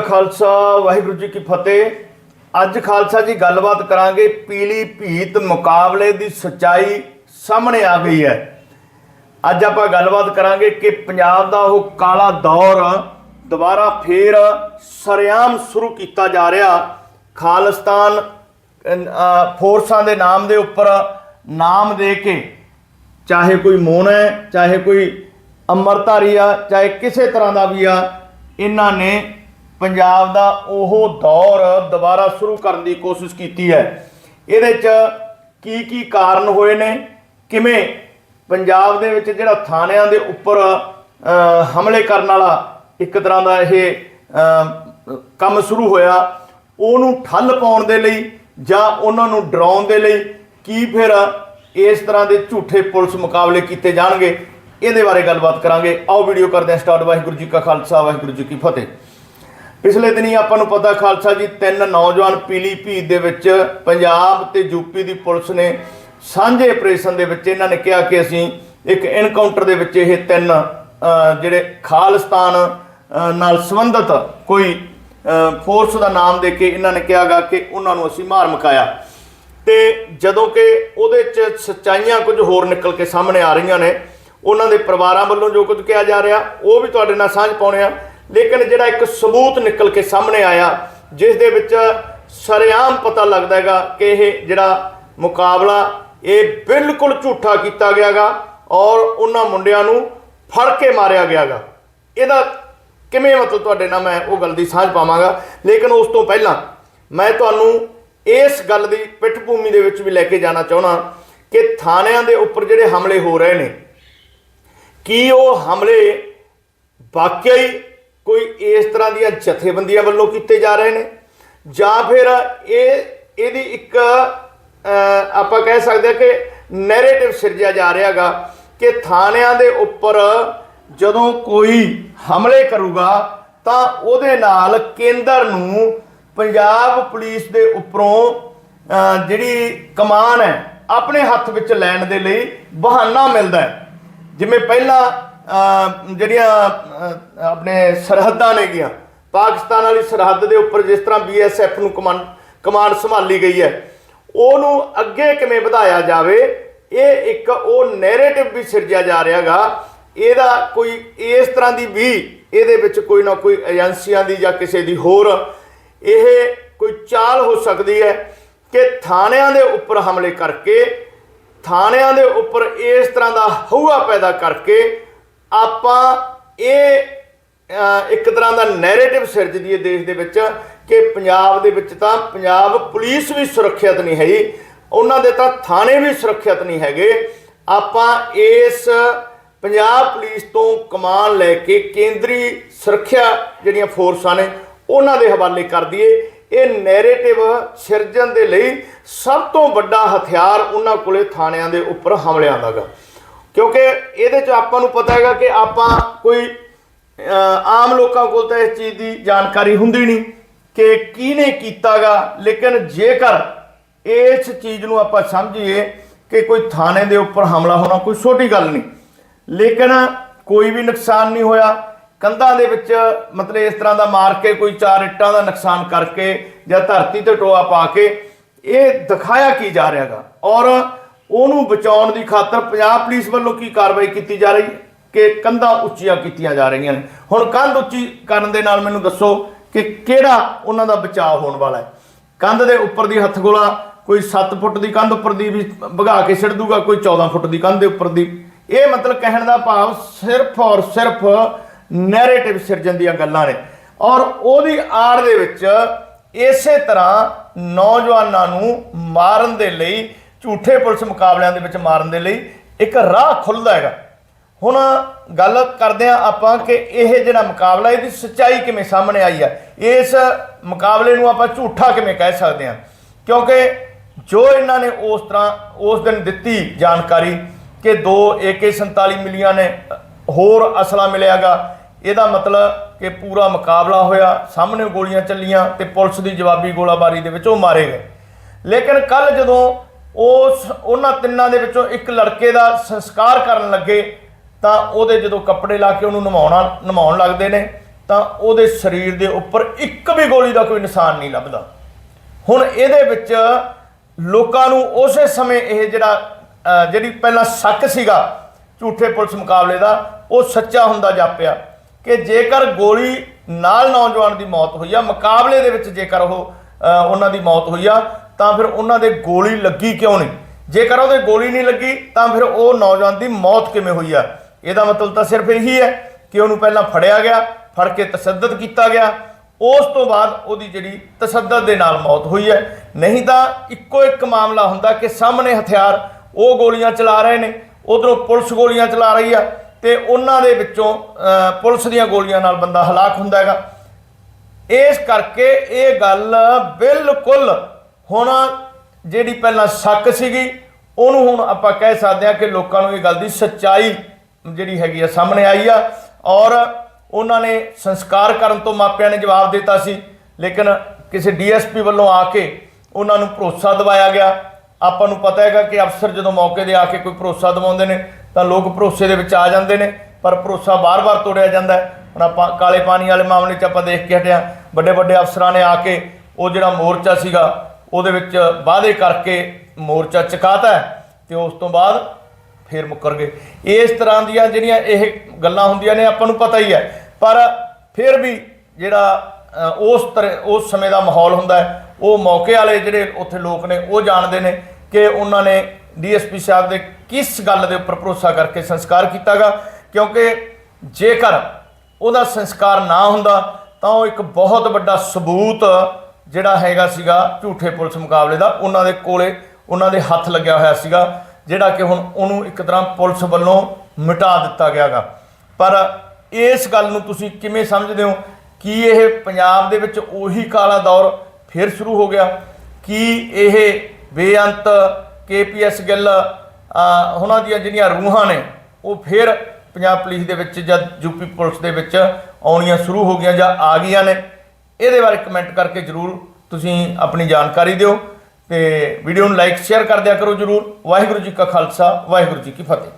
ਖਾਲਸਾ, ਵਾਹਿਗੁਰੂ ਜੀ ਕੀ ਫਤਿਹ। ਅੱਜ ਖਾਲਸਾ ਜੀ ਗੱਲਬਾਤ ਕਰਾਂਗੇ ਪੀਲੀ ਭੀਤ ਮੁਕਾਬਲੇ ਦੀ ਸਚਾਈ ਸਾਹਮਣੇ ਆ ਗਈ ਹੈ। ਅੱਜ ਆਪਾਂ ਗੱਲਬਾਤ ਕਰਾਂਗੇ ਕਿ ਪੰਜਾਬ ਦਾ ਉਹ ਕਾਲਾ ਦੌਰ ਦੁਬਾਰਾ ਫੇਰ ਸਰਿਆਮ ਸ਼ੁਰੂ ਕੀਤਾ ਜਾ ਰਿਹਾ। ਖਾਲਿਸਤਾਨ ਫੋਰਸਾਂ ਦੇ ਨਾਮ ਦੇ ਉੱਪਰ ਨਾਮ ਦੇ ਕੇ ਚਾਹੇ ਕੋਈ ਮੋਨ ਹੈ, ਚਾਹੇ ਕੋਈ ਅਮਰਧਾਰੀ ਆ, ਚਾਹੇ ਕਿਸੇ ਤਰ੍ਹਾਂ ਦਾ ਵੀ ਆ, ਇਹਨਾਂ ਨੇ ਪੰਜਾਬ ਦਾ ਉਹ ਦੌਰ ਦੁਬਾਰਾ ਸ਼ੁਰੂ ਕਰਨ ਦੀ ਕੋਸ਼ਿਸ਼ ਕੀਤੀ ਹੈ। ਇਹਦੇ 'ਚ ਕੀ ਕੀ ਕਾਰਨ ਹੋਏ ਨੇ? ਕਿਵੇਂ ਪੰਜਾਬ ਦੇ ਵਿੱਚ ਜਿਹੜਾ ਥਾਣਿਆਂ ਦੇ ਉੱਪਰ ਹਮਲੇ ਕਰਨ ਵਾਲਾ ਇੱਕ ਤਰ੍ਹਾਂ ਦਾ ਇਹ ਕੰਮ ਸ਼ੁਰੂ ਹੋਇਆ, ਉਹਨੂੰ ਠੱਲ ਪਾਉਣ ਦੇ ਲਈ ਜਾਂ ਉਹਨਾਂ ਨੂੰ ਡਰਾਉਣ ਦੇ ਲਈ ਕੀ ਫਿਰ ਇਸ ਤਰ੍ਹਾਂ ਦੇ ਝੂਠੇ ਪੁਲਿਸ ਮੁਕਾਬਲੇ ਕੀਤੇ ਜਾਣਗੇ? ਇਹਦੇ ਬਾਰੇ ਗੱਲਬਾਤ ਕਰਾਂਗੇ। ਆਓ ਵੀਡੀਓ ਕਰਦੇ ਹਾਂ ਸਟਾਰਟ। ਵਾਹਿਗੁਰੂ ਜੀ ਕਾ ਖਾਲਸਾ, ਵਾਹਿਗੁਰੂ ਜੀ ਕੀ ਫਤਿਹ। ਪਿਛਲੇ ਦਿਨੀ ਆਪਾਂ ਨੂੰ ਪਤਾ ਖਾਲਸਾ ਜੀ, ਤਿੰਨ ਨੌਜਵਾਨ ਪੀਲੀ ਭੀਤ ਦੇ ਵਿੱਚ ਪੰਜਾਬ ਤੇ ਯੂਪੀ ਦੀ ਪੁਲਿਸ ਨੇ ਸਾਂਝੇ ਆਪਰੇਸ਼ਨ ਦੇ ਵਿੱਚ ਇਹਨਾਂ ਨੇ ਕਿਹਾ ਕਿ ਅਸੀਂ ਇੱਕ ਐਨਕਾਊਂਟਰ ਦੇ ਵਿੱਚ ਇਹ ਤਿੰਨ ਜਿਹੜੇ ਖਾਲਿਸਤਾਨ ਨਾਲ ਸੰਬੰਧਿਤ ਕੋਈ ਫੋਰਸ ਦਾ ਨਾਮ ਦੇ ਕੇ ਇਹਨਾਂ ਨੇ ਕਿਹਾਗਾ ਕਿ ਉਹਨਾਂ ਨੂੰ ਅਸੀਂ ਮਾਰ ਮੁਕਾਇਆ। ਤੇ ਜਦੋਂ ਕਿ ਉਹਦੇ ਚ ਸੱਚਾਈਆਂ ਕੁਝ ਹੋਰ ਨਿਕਲ ਕੇ ਸਾਹਮਣੇ ਆ ਰਹੀਆਂ ਨੇ, ਉਹਨਾਂ ਦੇ ਪਰਿਵਾਰਾਂ ਵੱਲੋਂ ਜੋ ਕੁਝ ਕਿਹਾ ਜਾ ਰਿਹਾ, ਉਹ ਵੀ ਤੁਹਾਡੇ ਨਾਲ ਸਾਂਝ ਪਾਉਣੇ ਆ। ਲੇਕਿਨ ਜਿਹੜਾ ਇੱਕ ਸਬੂਤ ਨਿਕਲ ਕੇ ਸਾਹਮਣੇ ਆਇਆ, ਜਿਸ ਦੇ ਵਿੱਚ ਸਰੇਆਮ ਪਤਾ ਲੱਗਦਾ ਹੈਗਾ ਕਿ ਇਹ ਜਿਹੜਾ ਮੁਕਾਬਲਾ, ਇਹ ਬਿਲਕੁਲ ਝੂਠਾ ਕੀਤਾ ਗਿਆਗਾ ਔਰ ਉਹਨਾਂ ਮੁੰਡਿਆਂ ਨੂੰ ਫੜ ਕੇ ਮਾਰਿਆ ਗਿਆਗਾ। ਇਹਦਾ ਕਿਵੇਂ ਮਤਲਬ ਤੁਹਾਡੇ ਨਾਲ ਮੈਂ ਉਹ ਗੱਲ ਦੀ ਸਾਂਝ ਪਾਵਾਂਗਾ? ਲੇਕਿਨ ਉਸ ਤੋਂ ਪਹਿਲਾਂ ਮੈਂ ਤੁਹਾਨੂੰ ਇਸ ਗੱਲ ਦੀ ਪਿੱਠ ਭੂਮੀ ਦੇ ਵਿੱਚ ਵੀ ਲੈ ਕੇ ਜਾਣਾ ਚਾਹਣਾ ਕਿ ਥਾਣਿਆਂ ਦੇ ਉੱਪਰ ਜਿਹੜੇ ਹਮਲੇ ਹੋ ਰਹੇ ਨੇ, ਕੀ ਉਹ ਹਮਲੇ ਵਾਕਿਆ ਹੀ ਕੋਈ ਇਸ ਤਰ੍ਹਾਂ ਦੀਆਂ ਜਥੇਬੰਦੀਆਂ ਵੱਲੋਂ ਕੀਤੇ ਜਾ ਰਹੇ ਨੇ? ਜਾਂ ਫਿਰ ਇਹ, ਇਹਦੀ ਇੱਕ ਆਪਾਂ ਕਹਿ ਸਕਦੇ ਹਾਂ ਕਿ ਨੈਰੇਟਿਵ ਸਿਰਜਿਆ ਜਾ ਰਿਹਾਗਾ ਕਿ ਥਾਣਿਆਂ ਦੇ ਉੱਪਰ ਜਦੋਂ ਕੋਈ ਹਮਲੇ ਕਰੂਗਾ, ਤਾਂ ਉਹਦੇ ਨਾਲ ਕੇਂਦਰ ਨੂੰ ਪੰਜਾਬ ਪੁਲਿਸ ਦੇ ਉੱਪਰੋਂ ਜਿਹੜੀ ਕਮਾਨ ਹੈ, ਆਪਣੇ ਹੱਥ ਵਿੱਚ ਲੈਣ ਦੇ ਲਈ ਬਹਾਨਾ ਮਿਲਦਾ ਹੈ। ਜਿਵੇਂ ਪਹਿਲਾਂ ਜਿਹੜੀਆਂ ਆਪਣੇ ਸਰਹੱਦਾਂ ਨੇਗੀਆਂ ਪਾਕਿਸਤਾਨ ਵਾਲੀ ਸਰਹੱਦ ਦੇ ਉੱਪਰ ਜਿਸ ਤਰ੍ਹਾਂ ਬੀਐਸਐਫ ਨੂੰ ਕਮਾਂਡ ਕਮਾਂਡ ਸੰਭਾਲੀ ਗਈ ਹੈ, ਉਹਨੂੰ ਅੱਗੇ ਕਿਵੇਂ ਵਧਾਇਆ ਜਾਵੇ, ਇਹ ਇੱਕ ਉਹ ਨੈਰੇਟਿਵ ਵੀ ਸਿਰਜਿਆ ਜਾ ਰਿਹਾਗਾ। ਇਹਦਾ ਕੋਈ, ਇਸ ਤਰ੍ਹਾਂ ਦੀ ਵੀ ਇਹਦੇ ਵਿੱਚ ਕੋਈ ਨਾ ਕੋਈ ਏਜੰਸੀਆਂ ਦੀ ਜਾਂ ਕਿਸੇ ਦੀ ਹੋਰ, ਇਹ ਕੋਈ ਚਾਲ ਹੋ ਸਕਦੀ ਹੈ ਕਿ ਥਾਣਿਆਂ ਦੇ ਉੱਪਰ ਹਮਲੇ ਕਰਕੇ, ਥਾਣਿਆਂ ਦੇ ਉੱਪਰ ਇਸ ਤਰ੍ਹਾਂ ਦਾ ਹਊਆ ਪੈਦਾ ਕਰਕੇ ਆਪਾਂ ਇਹ ਇੱਕ ਤਰ੍ਹਾਂ ਦਾ ਨੈਰੇਟਿਵ ਸਿਰਜਦੀ ਹੈ ਦੇਸ਼ ਦੇ ਵਿੱਚ ਕਿ ਪੰਜਾਬ ਦੇ ਵਿੱਚ ਤਾਂ ਪੰਜਾਬ ਪੁਲਿਸ ਵੀ ਸੁਰੱਖਿਅਤ ਨਹੀਂ ਹੈਗੀ, ਉਹਨਾਂ ਦੇ ਤਾਂ ਥਾਣੇ ਵੀ ਸੁਰੱਖਿਅਤ ਨਹੀਂ ਹੈਗੇ। ਆਪਾਂ ਇਸ ਪੰਜਾਬ ਪੁਲਿਸ ਤੋਂ ਕਮਾਨ ਲੈ ਕੇ ਕੇਂਦਰੀ ਸੁਰੱਖਿਆ ਜਿਹੜੀਆਂ ਫੋਰਸਾਂ ਨੇ, ਉਹਨਾਂ ਦੇ ਹਵਾਲੇ ਕਰ ਦਈਏ। ਇਹ ਨੈਰੇਟਿਵ ਸਿਰਜਣ ਦੇ ਲਈ ਸਭ ਤੋਂ ਵੱਡਾ ਹਥਿਆਰ ਉਹਨਾਂ ਕੋਲੇ ਥਾਣਿਆਂ ਦੇ ਉੱਪਰ ਹਮਲਿਆਂ ਦਾ ਗਾ। ਕਿਉਂਕਿ ਇਹਦੇ ਚ ਆਪਾਂ ਨੂੰ ਪਤਾ ਹੈਗਾ ਕਿ ਆਪਾਂ ਕੋਈ ਆਮ ਲੋਕਾਂ ਕੋਲ ਤਾਂ ਇਸ ਚੀਜ਼ ਦੀ ਜਾਣਕਾਰੀ ਹੁੰਦੀ ਨਹੀਂ ਕਿ ਕਿਹਨੇ ਕੀਤਾਗਾ, ਲੇਕਿਨ ਜੇਕਰ ਇਸ ਚੀਜ਼ ਨੂੰ ਆਪਾਂ ਸਮਝੀਏ ਕਿ ਕੋਈ ਥਾਣੇ ਦੇ ਉੱਪਰ ਹਮਲਾ ਹੋਣਾ ਕੋਈ ਛੋਟੀ ਗੱਲ ਨਹੀਂ, ਲੇਕਿਨ ਕੋਈ ਵੀ ਨੁਕਸਾਨ ਨਹੀਂ ਹੋਇਆ, ਕੰਧਾਂ ਦੇ ਵਿੱਚ ਮਤਲਬ ਇਸ ਤਰ੍ਹਾਂ ਦਾ ਮਾਰ ਕੇ ਕੋਈ ਚਾਰ ਇੱਟਾਂ ਦਾ ਨੁਕਸਾਨ ਕਰਕੇ ਜਾਂ ਧਰਤੀ ਤੇ ਟੋਆ ਪਾ ਕੇ, ਇਹ ਦਿਖਾਇਆ ਕੀ ਜਾ ਰਿਹਾਗਾ? ਔਰ ਉਹਨੂੰ ਬਚਾਉਣ ਦੀ ਖਾਤਰ ਪੰਜਾਬ ਪੁਲਿਸ ਵੱਲੋਂ ਕੀ ਕਾਰਵਾਈ ਕੀਤੀ ਜਾ ਰਹੀ? ਹੈ ਕਿ ਕੰਧਾਂ ਉੱਚੀਆਂ ਕੀਤੀਆਂ ਜਾ ਰਹੀਆਂ ਨੇ। ਹੁਣ ਕੰਧ ਉੱਚੀ ਕਰਨ ਦੇ ਨਾਲ ਮੈਨੂੰ ਦੱਸੋ ਕਿ ਕਿਹੜਾ ਉਹਨਾਂ ਦਾ ਬਚਾਅ ਹੋਣ ਵਾਲਾ ਹੈ? ਕੰਧ ਦੇ ਉੱਪਰ ਦੀ ਹੱਥਗੋਲਾ ਕੋਈ 7 ਫੁੱਟ ਦੀ ਕੰਧ ਉੱਪਰ ਦੀ ਵੀ ਭਗਾ ਕੇ ਛੱਡ ਦੂਗਾ, ਕੋਈ 14 ਫੁੱਟ ਦੀ ਕੰਧ ਦੇ ਉੱਪਰ ਦੀ। ਇਹ ਮਤਲਬ ਕਹਿਣ ਦਾ ਭਾਵ ਸਿਰਫ ਔਰ ਸਿਰਫ ਨੈਰੇਟਿਵ ਸਿਰਜਣ ਦੀਆਂ ਗੱਲਾਂ ਨੇ। ਔਰ ਉਹਦੀ ਆੜ ਦੇ ਵਿੱਚ ਇਸੇ ਤਰ੍ਹਾਂ ਨੌਜਵਾਨਾਂ ਨੂੰ ਮਾਰਨ ਦੇ ਲਈ ਝੂਠੇ ਪੁਲਿਸ ਮੁਕਾਬਲਿਆਂ ਦੇ ਵਿੱਚ ਮਾਰਨ ਦੇ ਲਈ ਇੱਕ ਰਾਹ ਖੁੱਲਦਾ ਹੈਗਾ। ਹੁਣ ਗੱਲ ਕਰਦੇ ਆ ਆਪਾਂ ਕਿ ਇਹ ਜਿਹੜਾ ਮੁਕਾਬਲਾ, ਇਹਦੀ ਸੱਚਾਈ ਕਿਵੇਂ ਸਾਹਮਣੇ ਆਈ ਆ ਇਸ ਮੁਕਾਬਲੇ ਨੂੰ ਆਪਾਂ ਝੂਠਾ ਕਿਵੇਂ ਕਹਿ ਸਕਦੇ ਆ ਕਿਉਂਕਿ ਜੋ ਇਹਨਾਂ ਨੇ ਉਸ ਤਰ੍ਹਾਂ, ਉਸ ਦਿਨ ਦਿੱਤੀ ਜਾਣਕਾਰੀ ਕਿ ਦੋ AK47 ਮਿਲੀਆਂ ਨੇ, ਹੋਰ ਅਸਲਾ ਮਿਲਿਆਗਾ। ਇਹਦਾ ਮਤਲਬ ਕਿ ਪੂਰਾ ਮੁਕਾਬਲਾ ਹੋਇਆ, ਸਾਹਮਣੇ ਗੋਲੀਆਂ ਚੱਲੀਆਂ ਤੇ ਪੁਲਿਸ ਦੀ ਜਵਾਬੀ ਗੋਲਾਬਾਰੀ ਦੇ ਵਿੱਚ ਉਹ ਮਾਰੇ ਗਏ। ਲੇਕਿਨ ਕੱਲ ਜਦੋਂ ਉਸ ਉਹਨਾਂ ਤਿੰਨਾਂ ਦੇ ਵਿੱਚੋਂ ਇੱਕ ਲੜਕੇ ਦਾ ਸੰਸਕਾਰ ਕਰਨ ਲੱਗੇ, ਤਾਂ ਉਹਦੇ ਜਦੋਂ ਕੱਪੜੇ ਲਾ ਕੇ ਉਹਨੂੰ ਨਵਾਉਣਾ, ਨਵਾਉਣ ਲੱਗਦੇ ਨੇ, ਤਾਂ ਉਹਦੇ ਸਰੀਰ ਦੇ ਉੱਪਰ ਇੱਕ ਵੀ ਗੋਲੀ ਦਾ ਕੋਈ ਨਿਸ਼ਾਨ ਨਹੀਂ ਲੱਭਦਾ। ਹੁਣ ਇਹਦੇ ਵਿੱਚ ਲੋਕਾਂ ਨੂੰ ਉਸੇ ਸਮੇਂ ਇਹ ਜਿਹੜਾ ਜਿਹੜੀ ਪਹਿਲਾਂ ਸ਼ੱਕ ਸੀਗਾ ਝੂਠੇ ਪੁਲਿਸ ਮੁਕਾਬਲੇ ਦਾ, ਉਹ ਸੱਚਾ ਹੁੰਦਾ ਜਾਪਿਆ ਕਿ ਜੇਕਰ ਗੋਲੀ ਨਾਲ ਨੌਜਵਾਨ ਦੀ ਮੌਤ ਹੋਈ ਆ, ਮੁਕਾਬਲੇ ਦੇ ਵਿੱਚ ਜੇਕਰ ਉਹ ਉਹਨਾਂ ਦੀ ਮੌਤ ਹੋਈ ਆ ਤਾਂ ਫਿਰ ਉਹਨਾਂ ਦੇ ਗੋਲੀ ਲੱਗੀ ਕਿਉਂ ਨਹੀਂ? ਜੇਕਰ ਉਹਦੇ ਗੋਲੀ ਨਹੀਂ ਲੱਗੀ, ਤਾਂ ਫਿਰ ਉਹ ਨੌਜਵਾਨ ਦੀ ਮੌਤ ਕਿਵੇਂ ਹੋਈ ਆ? ਇਹਦਾ ਮਤਲਬ ਤਾਂ ਸਿਰਫ ਇਹੀ ਹੈ ਕਿ ਉਹਨੂੰ ਪਹਿਲਾਂ ਫੜਿਆ ਗਿਆ, ਫੜ ਕੇ ਤਸੱਦਦ ਕੀਤਾ ਗਿਆ। ਉਸ ਤੋਂ ਬਾਅਦ ਉਹਦੀ ਜਿਹੜੀ ਤਸੱਦਦ ਦੇ ਨਾਲ ਮੌਤ ਹੋਈ ਹੈ। ਨਹੀਂ ਤਾਂ ਇੱਕੋ ਇੱਕ ਮਾਮਲਾ ਹੁੰਦਾ ਕਿ ਸਾਹਮਣੇ ਹਥਿਆਰ ਉਹ ਗੋਲੀਆਂ ਚਲਾ ਰਹੇ ਨੇ, ਉਧਰੋਂ ਪੁਲਿਸ ਗੋਲੀਆਂ ਚਲਾ ਰਹੀ ਆ ਤੇ ਉਹਨਾਂ ਦੇ ਵਿੱਚੋਂ ਪੁਲਿਸ ਦੀਆਂ ਗੋਲੀਆਂ ਨਾਲ ਬੰਦਾ ਹਲਾਕ ਹੁੰਦਾ ਹੈਗਾ। ਇਸ ਕਰਕੇ ਇਹ ਗੱਲ ਬਿਲਕੁਲ ਹੁਣ ਜਿਹੜੀ ਪਹਿਲਾਂ ਸ਼ੱਕ ਸੀਗੀ, ਉਹਨੂੰ ਹੁਣ ਆਪਾਂ ਕਹਿ ਸਕਦੇ ਹਾਂ ਕਿ ਲੋਕਾਂ ਨੂੰ ਇਹ ਗੱਲ ਦੀ ਸੱਚਾਈ ਜਿਹੜੀ ਹੈਗੀ ਆ ਸਾਹਮਣੇ ਆਈ ਆ ਔਰ ਉਹਨਾਂ ਨੇ ਸੰਸਕਾਰ ਕਰਨ ਤੋਂ ਮਾਪਿਆਂ ਨੇ ਜਵਾਬ ਦਿੱਤਾ ਸੀ, ਲੇਕਿਨ ਕਿਸੇ ਡੀਐਸਪੀ ਵੱਲੋਂ ਆ ਕੇ ਉਹਨਾਂ ਨੂੰ ਭਰੋਸਾ ਦਿਵਾਇਆ ਗਿਆ। ਆਪਾਂ ਨੂੰ ਪਤਾ ਹੈਗਾ ਕਿ ਅਫਸਰ ਜਦੋਂ ਮੌਕੇ ਦੇ ਆ ਕੇ ਕੋਈ ਭਰੋਸਾ ਦਿਵਾਉਂਦੇ ਨੇ, ਤਾਂ ਲੋਕ ਭਰੋਸੇ ਦੇ ਵਿੱਚ ਆ ਜਾਂਦੇ ਨੇ, ਪਰ ਭਰੋਸਾ ਬਾਰ-ਬਾਰ ਤੋੜਿਆ ਜਾਂਦਾ ਹੁਣ ਆਪਾਂ ਕਾਲੇ ਪਾਣੀ ਵਾਲੇ ਮਾਮਲੇ 'ਚ ਆਪਾਂ ਦੇਖ ਕੇ ਹਟਿਆ ਵੱਡੇ ਵੱਡੇ ਅਫਸਰਾਂ ਨੇ ਆ ਕੇ ਉਹ ਜਿਹੜਾ ਮੋਰਚਾ ਸੀਗਾ ਉਹਦੇ ਵਿੱਚ ਵਾਅਦੇ ਕਰਕੇ ਮੋਰਚਾ ਚੁਕਾਤਾ ਹੈ ਤੇ ਉਸ ਤੋਂ ਬਾਅਦ ਫੇਰ ਮੁੱਕਰ ਗਏ ਇਸ ਤਰ੍ਹਾਂ ਦੀਆਂ ਜਿਹੜੀਆਂ ਇਹ ਗੱਲਾਂ ਹੁੰਦੀਆਂ ਨੇ ਆਪਾਂ ਨੂੰ ਪਤਾ ਹੀ ਹੈ। ਪਰ ਫਿਰ ਵੀ ਜਿਹੜਾ ਉਸ ਤਰ੍ਹਾਂ ਉਸ ਸਮੇਂ ਦਾ ਮਾਹੌਲ ਹੁੰਦਾ ਹੈ, ਉਹ ਮੌਕੇ ਵਾਲੇ ਜਿਹੜੇ ਉੱਥੇ ਲੋਕ ਨੇ, ਉਹ ਜਾਣਦੇ ਨੇ ਕਿ ਉਹਨਾਂ ਨੇ ਡੀਐਸਪੀ ਸਾਹਿਬ ਦੇ ਕਿਸ ਗੱਲ ਦੇ ਉੱਪਰ ਭਰੋਸਾ ਕਰਕੇ ਸੰਸਕਾਰ ਕੀਤਾਗਾ। ਕਿਉਂਕਿ ਜੇਕਰ ਉਹਦਾ ਸੰਸਕਾਰ ਨਾ ਹੁੰਦਾ, ਤਾਂ ਉਹ ਇੱਕ ਬਹੁਤ ਵੱਡਾ ਸਬੂਤ ਜਿਹੜਾ ਹੈਗਾ ਸੀਗਾ ਝੂਠੇ ਪੁਲਿਸ ਮੁਕਾਬਲੇ ਦਾ, ਉਹਨਾਂ ਦੇ ਕੋਲੇ ਉਹਨਾਂ ਦੇ ਹੱਥ ਲੱਗਿਆ ਹੋਇਆ ਸੀਗਾ, ਜਿਹੜਾ ਕਿ ਹੁਣ ਉਹਨੂੰ ਇੱਕ ਤਰ੍ਹਾਂ ਪੁਲਿਸ ਵੱਲੋਂ ਮਿਟਾ ਦਿੱਤਾ ਗਿਆਗਾ। ਪਰ ਇਸ ਗੱਲ ਨੂੰ ਤੁਸੀਂ ਕਿਵੇਂ ਸਮਝਦੇ ਹੋ? ਕੀ ਇਹ ਪੰਜਾਬ ਦੇ ਵਿੱਚ ਉਹੀ ਕਾਲਾ ਦੌਰ ਫਿਰ ਸ਼ੁਰੂ ਹੋ ਗਿਆ? ਕੀ ਇਹ ਬੇਅੰਤ ਕੇਪੀਐਸ ਗਿੱਲ ਉਹਨਾਂ ਦੀਆਂ ਜਿਹੜੀਆਂ ਰੂਹਾਂ ਨੇ, ਉਹ ਫਿਰ ਪੰਜਾਬ ਪੁਲਿਸ ਦੇ ਵਿੱਚ ਜਾਂ ਯੂਪੀ ਪੁਲਿਸ ਦੇ ਵਿੱਚ ਆਉਣੀਆਂ ਸ਼ੁਰੂ ਹੋ ਗਈਆਂ ਜਾਂ ਆ ਗਈਆਂ ਨੇ? ਇਹਦੇ ਬਾਰੇ ਕਮੈਂਟ ਕਰਕੇ ਜਰੂਰ ਤੁਸੀਂ ਆਪਣੀ ਜਾਣਕਾਰੀ ਦਿਓ ਤੇ ਵੀਡੀਓ ਨੂੰ ਲਾਈਕ ਸ਼ੇਅਰ ਕਰ ਦਿਆ ਕਰੋ ਜਰੂਰ। ਵਾਹਿਗੁਰੂ ਜੀ ਕਾ ਖਾਲਸਾ, ਵਾਹਿਗੁਰੂ ਜੀ ਕੀ ਫਤਿਹ।